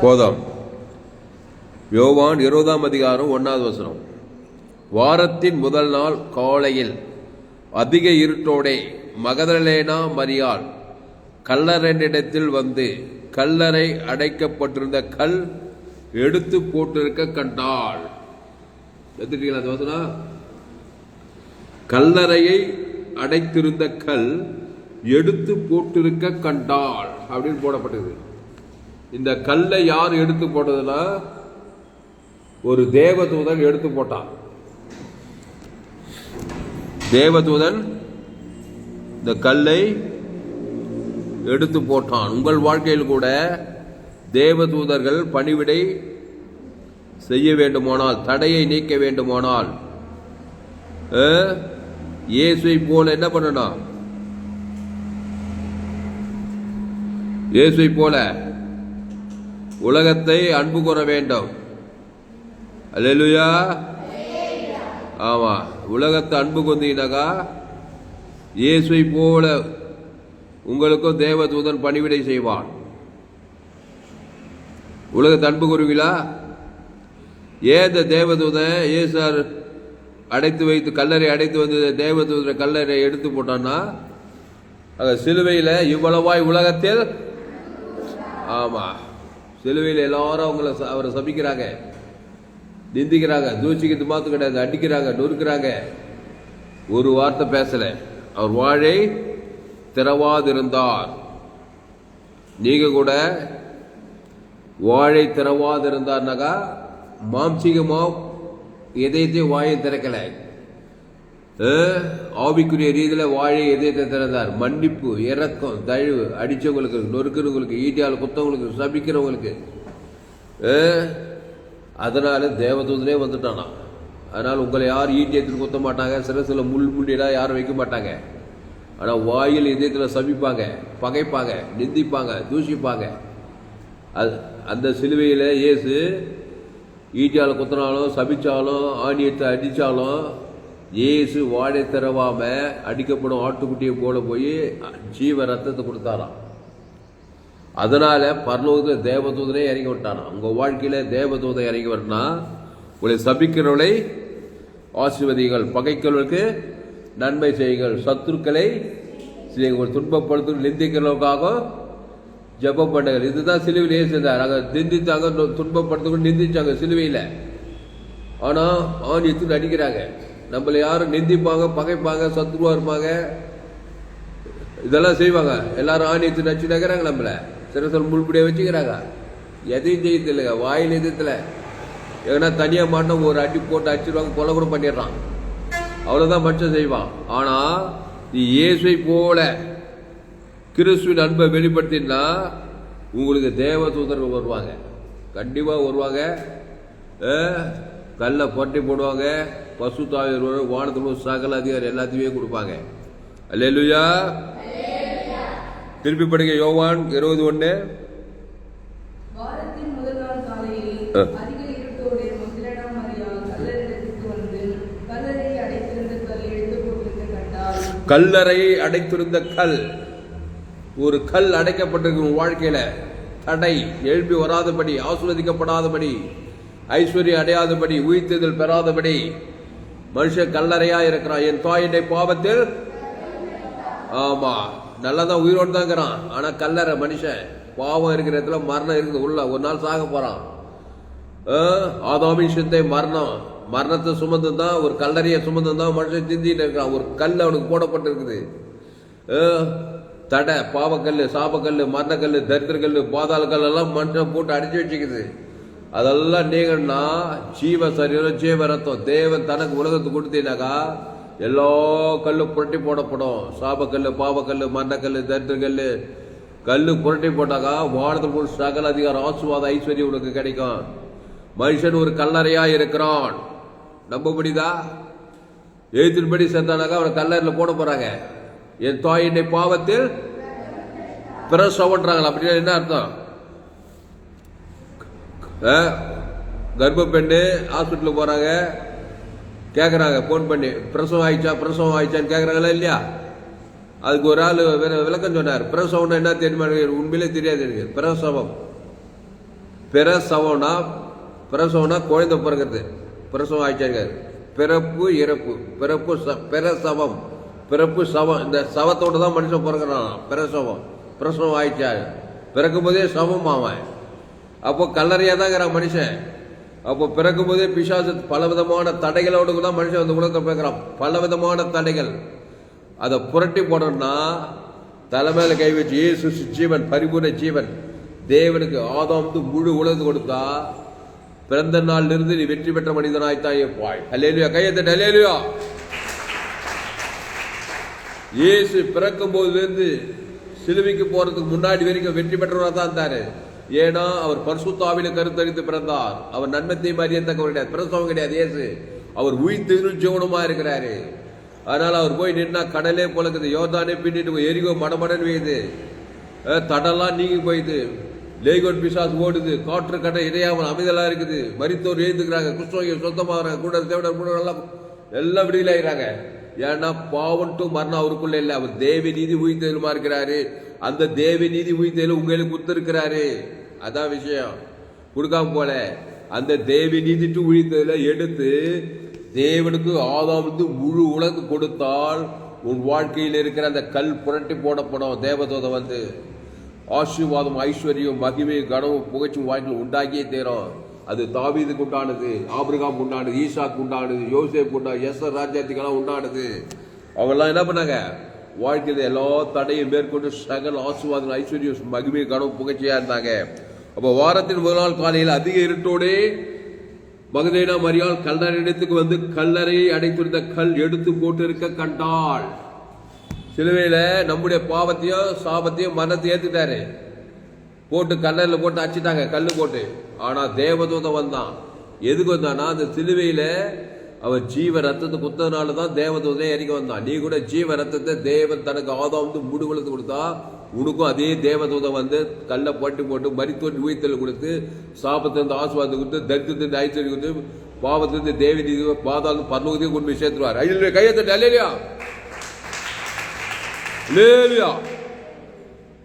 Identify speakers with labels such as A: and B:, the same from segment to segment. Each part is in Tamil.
A: போதும். யோவான் இருபதாம் அதிகாரம் ஒன்னாவது வசனம். வாரத்தின் முதல் நாள் காலையில் அதிக இருட்டோடே மகதலேனா மரியாள் கல்லறையினிடத்தில் வந்து கல்லறை அடைக்கப்பட்டிருந்த கல் எடுத்து போட்டிருக்க கண்டாள். எடுத்துட்டீங்களா அந்த வசனம்? கல்லறையை அடைத்திருந்த கல் எடுத்து போட்டிருக்க கண்டாள் அப்படின்னு போடப்பட்டது. இந்த கல்லை யார் எடுத்து போட்டதுன்னா ஒரு தேவதூதன் எடுத்து போட்டான். தேவதூதன் இந்த கல்லை எடுத்து போட்டான். உங்கள் வாழ்க்கையில் கூட தேவதூதர்கள் பணிவிடை செய்ய வேண்டுமானால் தடையை நீக்க வேண்டுமானால் இயேசுவை போல என்ன பண்ணணும்? இயேசுவை போல உலகத்தை அன்பு கூற வேண்டும். அல்லா ஆமா உலகத்தை அன்பு கொண்டீங்கனாக்கா இயேசுவை போல உங்களுக்கும் தேவதூதன் பணிவிடை செய்வான். உலகத்தை அன்பு கூறுவீங்களா? ஏன் இந்த தேவதூதன் ஏசார் அடைத்து வைத்து கல்லறை அடைத்து வந்து தேவதூதரை கல்லறை எடுத்து போட்டான்னா அந்த சிலுவையில் இவ்வளவாய் உலகத்தில் ஆமாம் சிலுவையில் எல்லாரும் அவங்கள ச- அவரை சபிக்கிறாங்க. நிந்திக்கிறாங்க. தூசிக்கிறது மாத்து கிடையாது அடிக்கிறாங்க. நொறுக்கிறாங்க. ஒரு வார்த்தை பேசலை. அவர் வாழை திறவாதிருந்தார். நீங்க கூட வாழை திறவாதிருந்தார்னாக்கா மாம்சிகமாக எதையத்தையும் வாயை திறக்கலை. ஆவிக்குரிய ரீதியில் வாழை எதையத்தை திறந்தார் மன்னிப்பு இரக்கம் தழிவு அடித்தவங்களுக்கு நொறுக்கிறவங்களுக்கு ஈட்டியால் குத்தவங்களுக்கு சபிக்கிறவங்களுக்கு அதனால தேவதூதனே வந்துட்டானா அதனால் உங்களை யாரும் ஈட்டி எடுத்து குத்த மாட்டாங்க சில முள் முண்டியெல்லாம் யாரும் வைக்க மாட்டாங்க ஆனால் வாயில் இதயத்தில் சபிப்பாங்க பகைப்பாங்க நிந்திப்பாங்க தூஷிப்பாங்க அது அந்த சிலுவையில் இயேசு ஈட்டியால் குத்தினாலும் சபித்தாலும் ஆணியத்தை அடித்தாலும் இயேசு வாழை திறவாம அடிக்கப்படும் ஆட்டுக்குட்டியை போல போய் ஜீவ ரத்தத்தை கொடுத்தாராம். அதனால பரலோகத்தில் தேவதூதனே இறங்கி விட்டாராம் உங்க வாழ்க்கையில தேவதூதன் இறங்கி வரனா உங்களை சபிக்கிறவளை ஆசீர்வதிகள் பகைக்கிறவர்களுக்கு நன்மை செய்யுங்கள். சத்துருக்களை செய்யுங்கள். துன்பப்படுத்தும் நிந்திக்கிறவர்களுக்காக ஜெபம் பண்ணுங்கள். இதுதான் சிலுவையில் செஞ்சார் அங்கே நிந்தித்தாங்க நொ- துன்பப்படுத்தவங்க நிந்திச்சாங்க சிலுவையில். ஆனால் ஆண் எத்துன்னு அடிக்கிறாங்க. நம்மள யாரும் நிந்திப்பாங்க பகைப்பாங்க சத்ருவா இருப்பாங்க. இதெல்லாம் செய்வாங்க. எல்லாரும் ஆணியத்தை எடுத்து நச்சு நக்கிறாங்க நம்மள. சில சில வச்சுக்கிறாங்க. எதையும் செய்யறது இல்லைங்க வாயில் எதிர்த்துல ஏன்னா தனியா மாட்டோம் ஒரு அடி போட்டு அடிச்சிருவாங்க கொலை கூட பண்ணிடுறான். அவ்வளவுதான் மனுஷன் செய்வான். ஆனா நீ இயேசுவை போல கிறிஸ்துவின் அன்பை வெளிப்படுத்தினா உங்களுக்கு தேவ தூதர்கள் வருவாங்க. கண்டிப்பாக வருவாங்க. கல்லை பொட்டி போடுவாங்க. பசு தாயர் வானத்தில் சகல அதிகாரி எல்லாத்தையுமே கொடுப்பாங்க. அல்லேலூயா. திருப்பி படிக்க யோவான் இருபது ஒன்று
B: கல்லறையை அடைத்திருந்த கல்
A: ஒரு கல் அடைக்கப்பட்டிருக்கு உன் வாழ்க்கையில. தடை எழுப்பி வராதபடி ஆசீர்வதிக்கப்படாதபடி ஐஸ்வர்யம் அடையாதபடி உயிர்த்தெழுதல் பெறாதபடி மனுஷன் கல்லறையா இருக்கிறான். என் தாயினை பாவத்தில் ஆமா நல்லதான் உயிரோடு தான் இருக்கிறான். ஆனா கல்லறை மனுஷன் பாவம் இருக்கிற இடத்துல மரணம் இருக்குது. உள்ள ஒரு நாள் சாக போறான். ஆஹ், ஆதாமின் சிந்தை மரணம். மரணத்தை சுமந்து தான் ஒரு கல்லறையை சுமந்து தான் மனுஷன் சிந்திட்டு இருக்கான் ஒரு கல் அவனுக்கு போடப்பட்டிருக்குது. தடை பாவக்கல் சாபக்கல் மரணக்கல் தரித்திரக்கல் பாதாள கல் எல்லாம் மனுஷன் போட்டு அடிச்சு வச்சுக்குது. அதெல்லாம் நீங்கன்னா ஜீவ சரீரம் ஜீவ ரத்தம் தேவன் தனக்கு உலகத்துக்கு கொடுத்தீனாக்கா எல்லா கல்லும் புரட்டி போடப்படும். சாபக்கல் பாவக்கல் மரணக்கல் தரித்திரக்கல் கல்லு புரட்டி போட்டாக்கா வானத்தில் சகல அதிகாரம் ஆசுவாத ஐஸ்வர்யம் உனக்கு கிடைக்கும். மனுஷன் ஒரு கல்லறையா இருக்கிறான். நம்பபடிதா எழுத்தின்படி செத்தானாக்கா அவனை கல்லறையில் போட போறாங்க. என் தாயினை பாவத்தில் பிரசவன்றாங்களா அப்படின்னா என்ன அர்த்தம்? கர்ப்ப பெண்ணு ஹாஸ்பிட்டலுக்கு போகிறாங்க கேட்குறாங்க ஃபோன் பண்ணி. பிரசவம் ஆயிடுச்சா பிரசவம் ஆயிடுச்சான்னு கேட்குறாங்களா இல்லையா? அதுக்கு ஒரு ஆள் வேற விளக்கம் சொன்னார். பிரசவம்னா என்ன தெரியுமா உண்மையிலே தெரியாது எனக்கு. பிரசவம். பிரசவம்னா பிரசவம்னா குழந்தை பிறக்கிறது. பிரசவம் ஆயிடுச்சாங்க பிறப்பு இறப்பு. பிறப்பு ச- பிரசவம். பிறப்பு சவம் இந்த சவத்தோடு தான் மனுஷன் பிறக்கிறான். பிரசவம். பிரசவம் ஆயிடுச்சா? பிறக்கும் போதே சவம் அவன் அப்போ கல்லறையா தான் இருக்கிறான் மனுஷன். அப்போ பிறக்கும் போதே பிசாசு பல விதமான தடைகளோடு தான் மனுஷன் அந்த உலகத்தை பிறக்கிறான். பல விதமான தடைகள். அதை புரட்டி போடணும்னா தலைமையில கை வச்சு ஏசு ஜீவன் பரிபூர்ண ஜீவன். தேவனுக்கு ஆதாம் வந்து முழு உலகத்து கொடுத்தா பிறந்த நாள்ல இருந்து நீ வெற்றி பெற்ற மனிதனாய்த்தான் இருப்பாய் ஹல்லேலூயா கையத்தட்டு ஹல்லேலூயா இயேசு பிறக்கும் போதுலேருந்து சிலுவைக்கு போறதுக்கு முன்னாடி வரைக்கும் வெற்றி பெற்றவராக தான் இருந்தாரு. ஏன்னா அவர் பரிசுத்தாவில கருத்தரித்து பிறந்தார். அவர் நன்மத்தையும் அறியத்தக்கவர் கிடையாது பிரசவம் கிடையாது இயேசு. அவர் உயிர் ஜீவனமா இருக்கிறாரு. அதனால அவர் போய் நின்னா கடலே போலக்குது யோதானே பின்னிட்டு போய் எரிகோ மடமடன் பெய்யுது தடெல்லாம் நீங்கி போயிடுது லேகோன் பிசாஸ் ஓடுது. காற்று கடை இடையாமல் அமைதலா இருக்குது. மறித்தோர் எழுந்துக்கிறாங்க. குஷ்ணோகியம் சொந்தமாகறாங்க. கூட தேவடர் கூட எல்லாம் எல்லாம் விடுதலாகிறாங்க ஏன்னா பாவம் டு மரணம் அவருக்குள்ள இல்லை. அவர் தேவி நீதி உயிர்த்தெழுமா இருக்கிறாரு அந்த தேவி நீதி உயிர்த்தெழு உங்களுக்கு குத்திருக்கிறாரு. அதான் விஷயம். கொடுக்காம போல. அந்த தேவி நீதி டு எடுத்து தேவனுக்கு ஆதாம் வந்து முழு உலகு கொடுத்தால் உன் வாழ்க்கையில் இருக்கிற அந்த கல் புரட்டி போடப்படும் தேவதோதை வந்து. ஆசீர்வாதம் ஐஸ்வர்யம் மகிமை கனவும் புகழ்ச்சியும் வாழ்க்கையில் உண்டாக்கியே தேரும். அது தாவீதுக்கு உண்டானது ஆபிரகாம் உண்டானது ஈசாக்கு உண்டானது யோசேப் உண்டானது எஸ்ஆர் ராஜ்யத்துக்கெல்லாம் உண்டானது. அவங்கெல்லாம் என்ன பண்ணாங்க? வாழ்க்கையில் எல்லா தடையும் மேற்கொண்டு சகல் ஆசீர்வாதம் ஐஸ்வர்யம் மகிமையை கனவு புகழ்ச்சியாக இருந்தாங்க. அப்போ வாரத்தின் முதல் நாள் காலையில் அதிக இருட்டோடே மகதேனா மரியாள் கல்லறையிடத்துக்கு வந்து கல்லறையை அடைத்திருந்த கல் எடுத்து போட்டு இருக்க கண்டாள் சிலுவையில் நம்முடைய பாவத்தையும் சாபத்தையும் மரணத்தையும் ஏற்றுட்டாரு போட்டு கல்லறையில் போட்டு அச்சுட்டாங்க கல் போட்டு. ஆனால் தேவதூதம் வந்தான். எதுக்கு வந்தான்னா அந்த சிலுவையில் அவர் ஜீவ ரத்தத்தை குத்ததுனால தான் தேவதூதன் இறங்கி வந்தான். நீ கூட ஜீவ ரத்தத்தை தேவன் தனக்கு ஆதம் வந்து முடுகுலத்து கொடுத்தா உனக்கும் அதே தேவதூதன் வந்து கல்லை போட்டு போட்டு மரித்தோட்டு உயிர்த்தல் கொடுத்து சாபத்திலிருந்து ஆசுவாதம் கொடுத்து தரித்திரத்திலிருந்து ஐஸ்வர்யம் கொடுத்து பாவத்திலிருந்து தேவி நீதி பாதாளம் பரலோகத்தையும் கொண்டு போய் சேர்த்துருவார். ஐயோ கையத்தட்டு அல்லையா லேலியா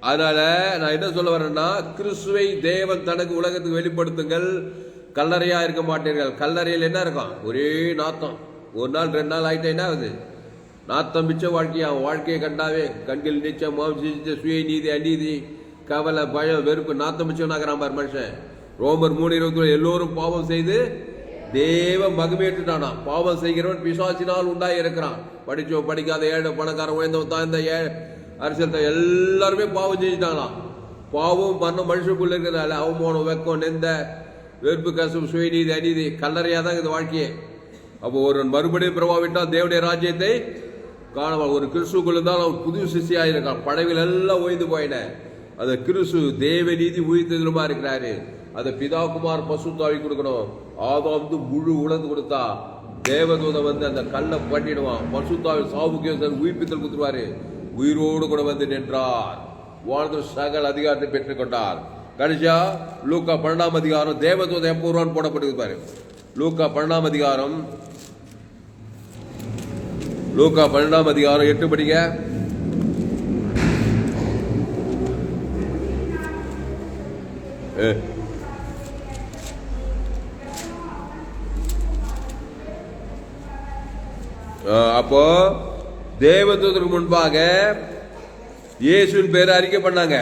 A: அதனால நான் என்ன சொல்ல வரேன்னா கிறிஸ்துவை தேவன் தனக்கு உலகத்துக்கு வெளிப்படுத்துங்கள். கல்லறையாக இருக்க மாட்டீர்கள். கல்லறையில் என்ன இருக்கும்? ஒரே நாத்தம். ஒரு நாள் ரெண்டு நாள் ஆகிட்டே என்ன ஆகுது? நாத்தம் மிச்ச வாழ்க்கையா? வாழ்க்கையை கண்டாவே கண்கள் நிச்சயம் மாம்சிச்ச சுய நீதி அநீதி கவலை பயம் வெறுப்பு நாத்தம் மிச்சம்னாகிறான் பார் மனுஷன். ரோமர் மூணு இருபத்தி எல்லோரும் பாவம் செய்து தேவ மகிமையிட்டுட்டானா பாவம் செய்கிறவன் பிசாசினால் உண்டாகி இருக்கிறான். படிச்சோம் படிக்காத ஏழை பணக்காரன் உயர்ந்தவன் தாழ்ந்த ஏ அரசியல் எல்லாருமே பாவம் செஞ்சுட்டானா பாவம் மரணம் மனுஷனுக்குள்ள இருக்கிறதால அவமானம் வெக்கம் நெந்த வெறுப்பு கசும் சுயநீதி அநீதி கல்லறையாக தான் இது வாழ்க்கையே. அப்போ ஒருவன் மறுபடியும் பிரபாவிட்டால் தேவனுடைய ராஜ்யத்தை காணவான் ஒரு கிறிஸ்துக்குள்ள தான் அவன் புது சிசியாக இருக்கான். படவில் எல்லாம் ஓய்ந்து போயின. அந்த கிறிஸ்து தேவ நீதி உயிர்த்ததிலுமா இருக்கிறாரு. அதை பிதாகுமார் பசுத்தாவி கொடுக்கணும். ஆதா வந்து முழு உணர்ந்து கொடுத்தா தேவதூதை வந்து அந்த கல்லை பண்ணிடுவான். பசுத்தாவி சாவுக்கு உயிர்ப்பித்தல் கொடுத்துருவாரு. உயிரோடு கூட வந்து நின்றார். வாழ்ந்து சகல் அதிகாரத்தை பெற்றுக்கொண்டார். கடைசியா லூக்கா பன்னெண்டாம் அதிகாரம் தேவதூத எப்போ வருவான்னு போடப்பட்டிருக்கு பாரு. லூக்கா பன்னெண்டாம் அதிகாரம். லூக்கா பன்னெண்டாம் அதிகாரம் எட்டு படிக்க அப்போ தேவதூதருக்கு முன்பாக இயேசுவின் பேரை அறிக்கை பண்ணாங்க.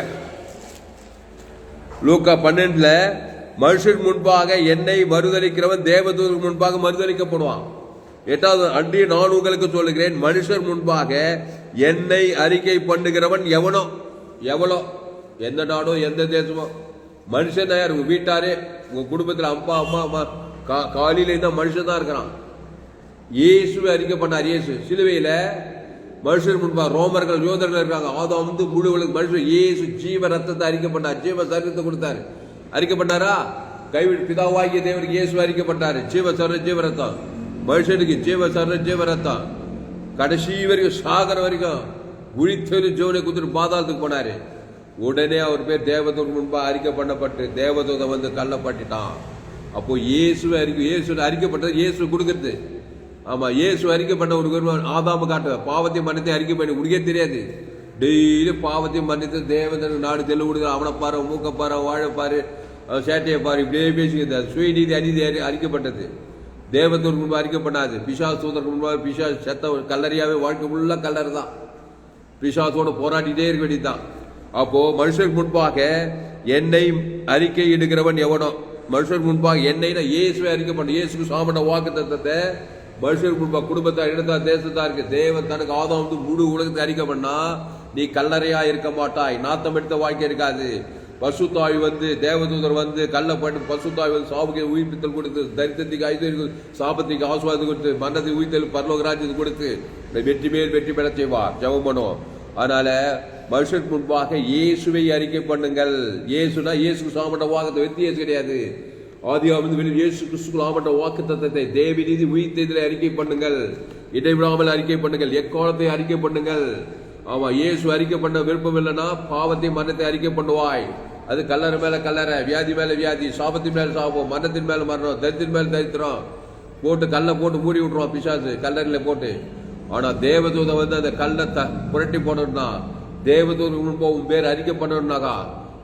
A: லூக்கா பன்னெண்டுல மனுஷன் முன்பாக என்னை மறுதளிக்கிறவன் தேவதூதருக்கு முன்பாக மறுதளிக்கப்படுவான் எட்டாவது அன்றி நான் உங்களுக்கு சொல்லுகிறேன் மனுஷர் முன்பாக என்னை அறிக்கை பண்ணுகிறவன் எவனோ? எவளோ? எந்த நாடோ எந்த தேசமோ? மனுஷன் தான் உங்க வீட்டாரே உங்க குடும்பத்தில் அப்பா அம்மா அம்மா கா- காலையில இருந்தால் மனுஷன் தான் இருக்கிறான். இயேசுவை அறிக்கை பண்ணார் இயேசு. சிலுவையில் மனுஷர் முன்பாக ரோமர்கள் யோதர்கள் இருக்காங்க. ஆதாம் வந்து முழு உலக மனுஷன். ஏசு ஜீவ ரத்தத்தை அறிக்கப்பட்டார் ஜீவ சரீரத்தை கொடுத்தாரு. அறிக்கப்பட்டாரா பண்ணாரா கைவிட பிதாவாகிய தேவனுக்கு இயேசு அறிக்கை ஜீவ சர ஜீவ ரத்தம். மனுஷனுக்கு ஜீவ சர ஜீவ ரத்தம். கடைசி வரைக்கும் சாகர வரைக்கும் உழித்தொரு ஜோனை குத்துட்டு பாதாளத்துக்கு போனாரு. உடனே அவர் பேர் தேவதூர் முன்பாக அறிக்கை பண்ணப்பட்டு தேவதூதன் வந்து கள்ளப்பட்டுட்டான். அப்போ இயேசுவை அறிக்கை இயேசு அறிக்கப்பட்டது இயேசு கொடுக்கறது. ஆமா இயேசு அறிக்கை பண்ண ஒரு குருவன் ஆதாம காட்டுவ பாவத்தையும் மன்னித்து அறிக்கை பண்ணி உனக்கே தெரியாது. டெய்லி பாவத்தையும் மன்னித்து தேவதனுக்கு நாடு தெல்லு கொடுக்குற அவனை பாரு மூக்க பாரு வாழ பாரு சேட்டையை பாரு இப்படியே பேசிக்கிறது சுயநீதி அநீதி அறி- அறிக்கப்பட்டது. தேவத்தூர் முன்பாக அறிக்கப்படாது. பிஷா சூதர் முன்பாக பிஷா செத்த கல்லறியாவே வாழ்க்கை ஃபுல்லாக கல்லர் தான். பிசாசோட போராடிட்டே இருக்க வேண்டியதுதான். அப்போது மனுஷருக்கு முன்பாக என்னை அறிக்கை இடுகிறவன் எவனோ? மனுஷருக்கு முன்பாக என்னைனா இயேசுவை அறிக்கை பண்ண இயேசுக்கு சாமன வாக்கு தத்தத்தை மனுஷர் குடும்ப குடும்பத்தார் இடத்தார் தேசத்தார் இருக்கு. தேவன் தனக்கு ஆதம் வந்து முழு உலகத்தை அறிக்கை பண்ணா நீ கல்லறையா இருக்க மாட்டாய். நாத்தம் எடுத்த வாழ்க்கை இருக்காது. பசுத்தாய் வந்து தேவதூதர் வந்து கள்ளப்பட்டு பசுத்தாய் வந்து சாபுக்கு உயிர்ப்பித்தல் கொடுத்து தரித்திரத்துக்கு ஐஸ்வர்யம் சாபத்துக்கு ஆசுவாதம் கொடுத்து மன்னத்துக்கு உயிர்த்தல் பரலோக ராஜ்யத்துக்கு கொடுத்து வெற்றி மேல் வெற்றி பெற செய்வார். ஜெபம் பண்ணுவோம். அதனால மனுஷன் முன்பாக இயேசுவை அறிக்கை பண்ணுங்கள். இயேசுனா இயேசு சாமட்ட வாக்கத்தை வித்தியாசம் கிடையாது. ஆதியாவது வெளியில் இயேசு கிறிஸ்துக்குள் ஆமட்ட வாக்கு தத்தத்தை தேவி நீதி உயிர்த்ததில் அறிக்கை பண்ணுங்கள். இடைவிடாமல் அறிக்கை பண்ணுங்கள். எக்காலத்தை அறிக்கை பண்ணுங்கள். ஆமா இயேசு அறிக்கை பண்ண விருப்பம் இல்லைன்னா பாவத்தை மரணத்தை அறிக்கை பண்ணுவாய். அது கல்லறை மேல கல்லறை வியாதி மேல வியாதி சாபத்தின் மேல சாபம் மரணத்தின் மேல மரணம் தரித்தின் மேல தரித்திரம். போட்டு கல்லை போட்டு மூடி விட்டுருவான் பிசாசு கல்லறையில போட்டு. ஆனா தேவதூதை வந்து அந்த கல்லை த புரட்டி போடணும்னா தேவதூதன் போகும் உன் பேர் அறிக்கை பண்ணணும்னாக்கா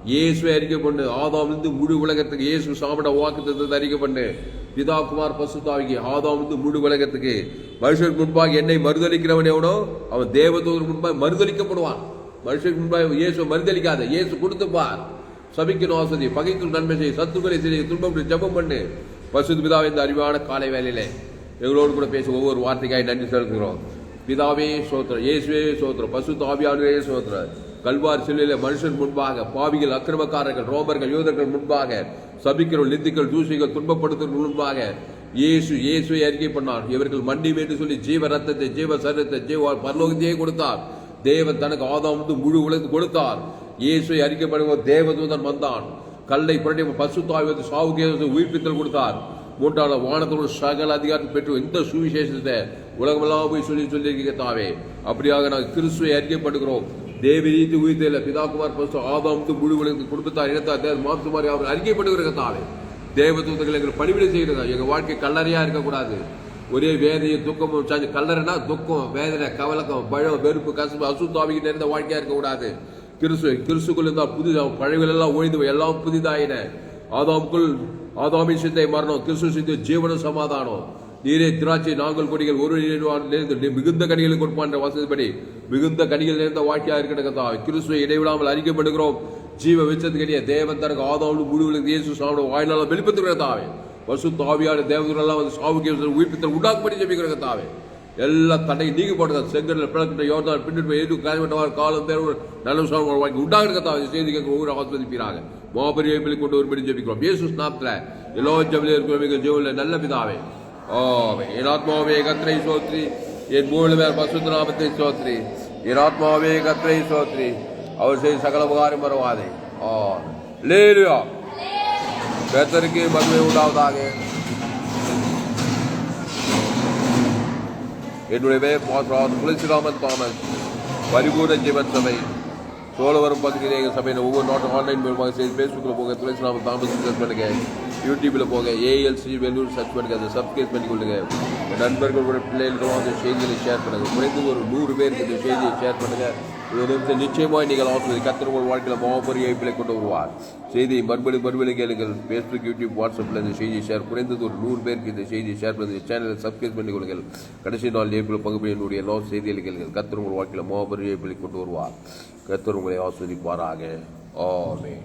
A: இயேசுவை அறிக்கை பண்ணு. ஆதாம் முழு உலகத்துக்கு இயேசு சாப்பிட வாக்கு தத்தத்தை அறிக்கை பண்ணு. பிதா குமார் பசுத்தாவிக்கு ஆதாம் இருந்து முழு உலகத்துக்கு. மனுஷனுக்கு முன்பாக என்னை மறுதளிக்கிறவன் எவனோ அவன் தேவதூதர் முன்பாக மறுதளிக்கப்படுவான் மனுஷனுக்கு முன்பாக இயேசு மறுதளிக்காத இயேசு கொடுத்துப்பார் சபிக்கணும் வசதி பகைக்கும் நன்மை செய். சத்துக்களை செய்ய துன்பம் ஜெபம் பண்ணு. பசுத்து பிதாவை இந்த அறிவான காலை வேலையிலே எங்களோடு கூட பேசி ஒவ்வொரு வார்த்தைக்காய் நன்றி செலுத்துகிறோம். பிதாவே சோத்திரம். இயேசுவே சோத்திரம். பசு தாவியானவே சோத்திரம். கல்வார் சிலையில மனுஷன் முன்பாக பாவிகள் அக்கிரமக்காரர்கள் ரோமர்கள் யூதர்கள் முன்பாக சபிக்கிறோம் நிந்திகள் தூசிகள் துன்பப்படுத்துகள் முன்பாக இயேசு இயேசுவை அறிக்கை பண்ணார். இவர்கள் மண்டி என்று சொல்லி ஜீவ ரத்தத்தை ஜீவ சரீரத்தை ஜீவ பரலோகத்தையே கொடுத்தார். தேவன் தனக்கு ஆதாம் வந்து முழு உலகத்து கொடுத்தார். இயேசுவை அறிக்கை தேவதூதன் வந்தான். கல்லை புரட்டி பசு தாய் வந்து சாவுக்கு உயிர்ப்பித்தல் கொடுத்தார். மூன்றாவது வானத்தோடு சகல அதிகாரத்தை பெற்று இந்த சுவிசேஷத்தை உலகமெல்லாம் போய் சொல்லி சொல்லியிருக்கீங்க தாவே. அப்படியாக நாங்கள் கிறிஸ்துவை அறிக்கைப்படுகிறோம். தேவி ரீதி உயிர்த்தையில பிதாகுமார் பசு ஆதாமுக்கு முழு குடும்பத்தார் இனத்தார் தேவ மாற்றுமாரி அவர் அறிக்கைப்படுகிற தாவே தேவதூதர்கள் எங்கள் பணிவிடை செய்கிறதா? எங்கள் வாழ்க்கை கல்லறையா இருக்கக்கூடாது. ஒரே வேதனையும் துக்கமும் சாஞ்சு கல்லறைனா துக்கம் வேதனை கவலக்கம் பழம் வெறுப்பு கசப்பு அசுத்தாவிக்கு நிறைந்த வாழ்க்கையா இருக்கக்கூடாது. கிறிஸ்து கிறிஸ்துக்குள் இருந்தால் புது பழைகள் எல்லாம் ஒழிந்து எல்லாம் புதிதாயின. ஆதாமுக்குள் ஆதாமின் சிந்தை மரணம் கிறிஸ்து சிந்தை ஜீவன சமாதானம். நீரே திராட்சை நாங்கள் கொடிகள் ஒரு நீர் மிகுந்த கனிகளை கொடுப்பான்ற வசதிப்படி மிகுந்த கனிகள் நேர்ந்த வாழ்க்கையா இருக்கிறதா கிறிஸ்துவை இடைவிடாமல் அறிக்கப்படுகிறோம் ஜீவ வெச்சத்துக்கடிய தேவன் தனக்கு ஆதாவும் முடிவுகளுக்கு இயேசு சாப்பிட வாயிலால வெளிப்படுத்துகிறதாவே பசு தாவியான தேவதெல்லாம் வந்து சாவுக்கு உயிர்ப்பித்தல் உண்டாக்கும்படி ஜெபிக்கிற தாவே எல்லா தடை நீங்க போட்டதா செங்கடல் பிளக்கின்ற யோர்தான் பின்னிட்டு எது காலமிட்டவார் காலம் தேர்வு நல்ல சாமி வாழ்க்கை உண்டாக தாவே செய்தி கேட்க ஊர் ஆஸ்வதிப்பீராக மாபெரிய எம்பிளி கொண்டு ஒருபடி ஜெபிக்கிறோம். இயேசு ஸ்நாப்ல எல்லோ ஜபிலே இருக்கிற ஜீவனில் நல்ல பிதாவே. ஆமே என் ஆத்மாவே கத்திரை சோத்ரி என் மூணு பேர் பசுத்த நாமத்தை சோத்ரி என் ஆத்மாவே கத்திரை சோத்ரி அவர் செய்த சகல உபகாரம் வருவாதே ஆ லேலுயா கத்தருக்கு மதுவை உண்டாவதாக என்னுடைய பேர் பாஸ்ரான் துளசிராமன் தாமஸ் பரிபூர்ண ஜீவன் சபை சோழவரம் பார்த்துக்கிட்டே எங்கள் சபையில் ஒவ்வொரு நாட்டும் ஆன்லைன் மூலமாக செய்து ஃபேஸ்புக்கில் போங்க நாம தாமஸ் சர்ச் பண்ணுங்க யூடியூப்பில் போங்க ஏஎல்சி வெல்லூர் சர்ச் பண்ணுங்க அதை சப்ஸ்கிரைப் பண்ணி கொள்ளுங்க நண்பர்களோட பிள்ளைகளுக்கும் அந்த செய்திகளை ஷேர் பண்ணுங்க. குறைந்து ஒரு நூறு பேருக்கு இந்த செய்தியை ஷேர் பண்ணுங்க. இது நிமிஷம் நிச்சயமாக நீங்கள் ஆசிரியர் கத்திர உங்கள் வாழ்க்கையில் மாபெரிய இப்பிலை கொண்டு வருவார். செய்தியை மறுபடி மறுபடி கேளுங்கள். ஃபேஸ்புக் யூடியூப் வாட்ஸ்அப்பில் இந்த செய்தியை ஷேர் குறைந்தது ஒரு நூறு பேருக்கு இந்த செய்தியை ஷேர் பண்ணி சேனலை சப்ஸ்கிரைப் பண்ணி கொள்ளுங்கள் கடைசி நாள் ஏப்பில் பங்கு என்னுடைய எல்லா செய்திகளை கேளுங்கள். கத்திர உங்கள் வாழ்க்கையில் மாபெரிய இப்பிலை கொண்டு வருவார். கத்தர் உங்களை ஆஸ்வதிப்பாராக ஆமென்